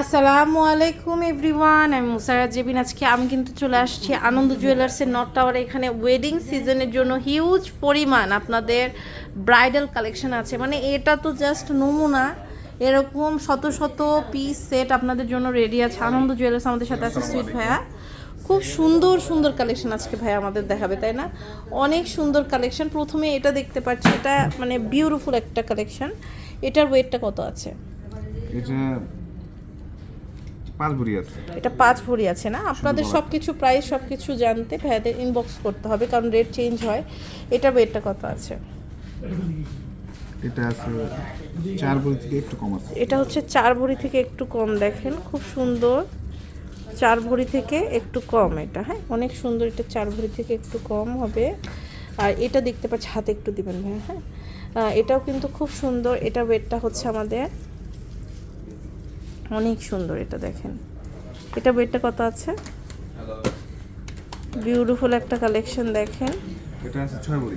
আসসালামু আলাইকুম এভরিওয়ান, আমি মুসারাত জেবিন আজকে আমি কিন্তু চলে আসছি আনন্দ জুয়েলার্সের নর্থ টাওয়ারে এখানে ওয়েডিং সিজনের জন্য হিউজ পরিমাণ আপনাদের ব্রাইডাল কালেকশন আছে। মানে এটা তো জাস্ট নমুনা। এরকম শত শত পিস সেট আপনাদের জন্য রেডি আছে। আনন্দ জুয়েলার্স আমাদের সাথে আছে সুইট ভাইয়া। খুব সুন্দর সুন্দর কালেকশন আজকে ভাই আমাদের দেখাবে, তাই না? অনেক সুন্দর কালেকশন প্রথমে এটা দেখতে পাচ্ছি, এটা মানে বিউটিফুল একটা কালেকশন এটার ওয়েটটা কত আছে? এটা পাঁচ ভরি আছে। এটা পাঁচ ভরি আছে না? আপনাদের সব কিছু প্রাইস সব কিছু জানতে ভাইয়াদের ইনবক্স করতে হবে কারণ রেট চেঞ্জ হয়। এটা রেটটা কত আছে। এটা আছে চার ভরি থেকে একটু কম আছে। এটা হচ্ছে চার ভরি থেকে একটু কম দেখেন খুব সুন্দর। চার ভরি থেকে একটু কম এটা হ্যাঁ? অনেক সুন্দর এটা চার ভরি থেকে একটু কম হবে। আর এটা দেখতে পাচ্ছি হাতে একটু দিবেন ভাইয়া হ্যাঁ? এটাও কিন্তু খুব সুন্দর এটা ওয়েটটা হচ্ছে আমাদের অনেক সুন্দর এটা দেখেন। এটা ওয়েটটা কত আছে? বিউটিফুল একটা কালেকশন দেখেন। এটা আছে ছয় ভরি।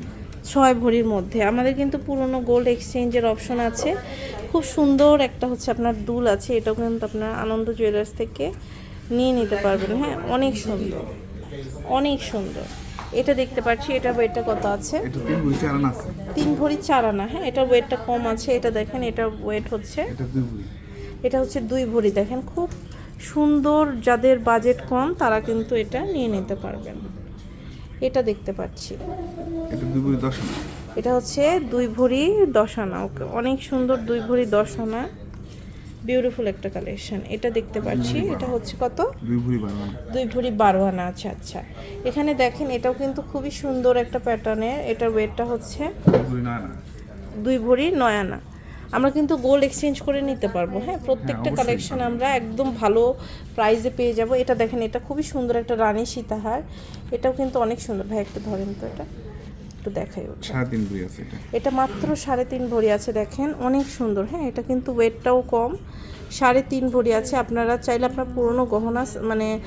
ছয় ভরির মধ্যে। আমাদের কিন্তু পুরনো গোল্ড এক্সচেঞ্জের অপশন আছে। খুব সুন্দর একটা হচ্ছে আপনার দুল আছে। এটাও কিন্তু আপনার আনন্দ জুয়েলার্স থেকে নিয়ে নিতে পারবেন। হ্যাঁ অনেক সুন্দর। অনেক সুন্দর। এটা দেখতে পাচ্ছি এটা ওয়েটটা কত আছে? তিন ভরি চার আনা হ্যাঁ এটা ওয়েটটা কম আছে। এটা দেখেন এটা ওয়েট হচ্ছে এটা হচ্ছে দুই ভরি। দেখেন খুব সুন্দর যাদের বাজেট কম তারা কিন্তু এটা নিয়ে নিতে পারবেন। এটা দেখতে পাচ্ছি। এটা হচ্ছে দুই ভরি দশ আনা। ওকে অনেক সুন্দর দুই ভরি দশ আনা। বিউটিফুল একটা কালেকশন এটা দেখতে পাচ্ছি। এটা হচ্ছে কত? দুই ভরি বারো আনা। আচ্ছা আচ্ছা। এখানে দেখেন এটাও কিন্তু খুবই সুন্দর একটা প্যাটার্নের এটার ওয়েটটা হচ্ছে দুই ভরি নয় আনা। আমরা কিন্তু গোল্ড এক্সচেঞ্জ করে নিতে পারব হ্যাঁ? প্রত্যেকটা অবশ্যই। কালেকশন আমরা একদম ভালো প্রাইসে পেয়ে যাব। এটা দেখেন এটা খুবই সুন্দর একটা রানী সীতাহার। এটাও কিন্তু অনেক সুন্দর। ভাই একটু ধরেন তো এটা। একটু দেখাই ওটা। এটা। এটা মাত্র সাড়ে তিন ভরি আছে দেখেন। অনেক সুন্দর হ্যাঁ? এটা কিন্তু ওয়েটটাও কম। সাড়ে তিন ভরি আছে। আপনারা চাইলে আপনার পুরনো গহনা মানে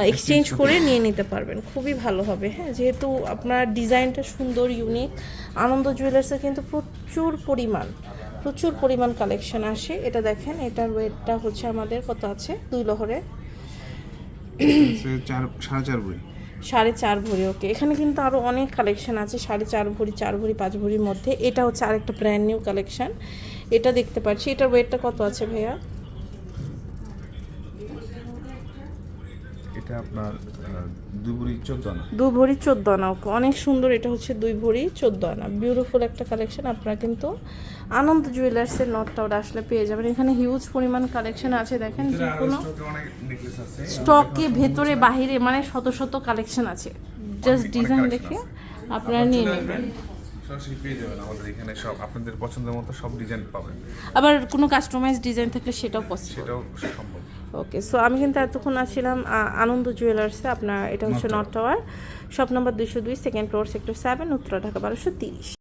এক্সচেঞ্জ করে নিয়ে নিতে পারবেন। খুবই ভালো হবে হ্যাঁ? যেহেতু আপনার ডিজাইনটা সুন্দর ইউনিক আনন্দ জুয়েলার্সে কিন্তু প্রচুর পরিমাণ প্রচুর পরিমাণ কালেকশন আসে। এটা দেখেন এটার ওয়েটটা হচ্ছে আমাদের কত আছে? দুই লহরে। সাড়ে চার ভরি। সাড়ে চার ভরি ওকে এখানে কিন্তু আরও অনেক কালেকশন আছে সাড়ে চার ভরি চার ভরি পাঁচ ভরির মধ্যে। এটা হচ্ছে আরেকটা ব্র্যান্ড নিউ কালেকশন এটা দেখতে পাচ্ছি। এটার ওয়েটটা কত আছে ভাইয়া? এটা আপনার দুই ভরি চোদ্দ আনা দু ভরি চোদ্দ আনা ওকে। অনেক সুন্দর এটা হচ্ছে দুই ভরি চোদ্দ আনা বিউটিফুল একটা কালেকশন আপনারা কিন্তু আনন্দ জুয়েলার্সের নটটাওটা আসলে পেয়ে যাবেন। এখানে হিউজ পরিমাণ কালেকশন আছে দেখেন যে কোনো স্টকে ভেতরে বাহিরে মানে শত শত কালেকশন আছে। জাস্ট ডিজাইন দেখে আপনারা নিয়ে নেবেন। সরাসরি পেয়ে যাবেন আমাদের এখানে সব। আপনাদের পছন্দের মতো সব ডিজাইন পাবেন। আবার কোনো কাস্টমাইজ ডিজাইন থাকলে সেটাও পসিবল সেটাও সম্ভব। ওকে সো আমি কিন্তু এতক্ষণ আসছিলাম আনন্দ জুয়েলার্সে আপনার এটা হচ্ছে নর্থ টাওয়ার শপ নম্বর দুইশো দুই second floor sector seven Uttara Dhaka বারোশো তিরিশ।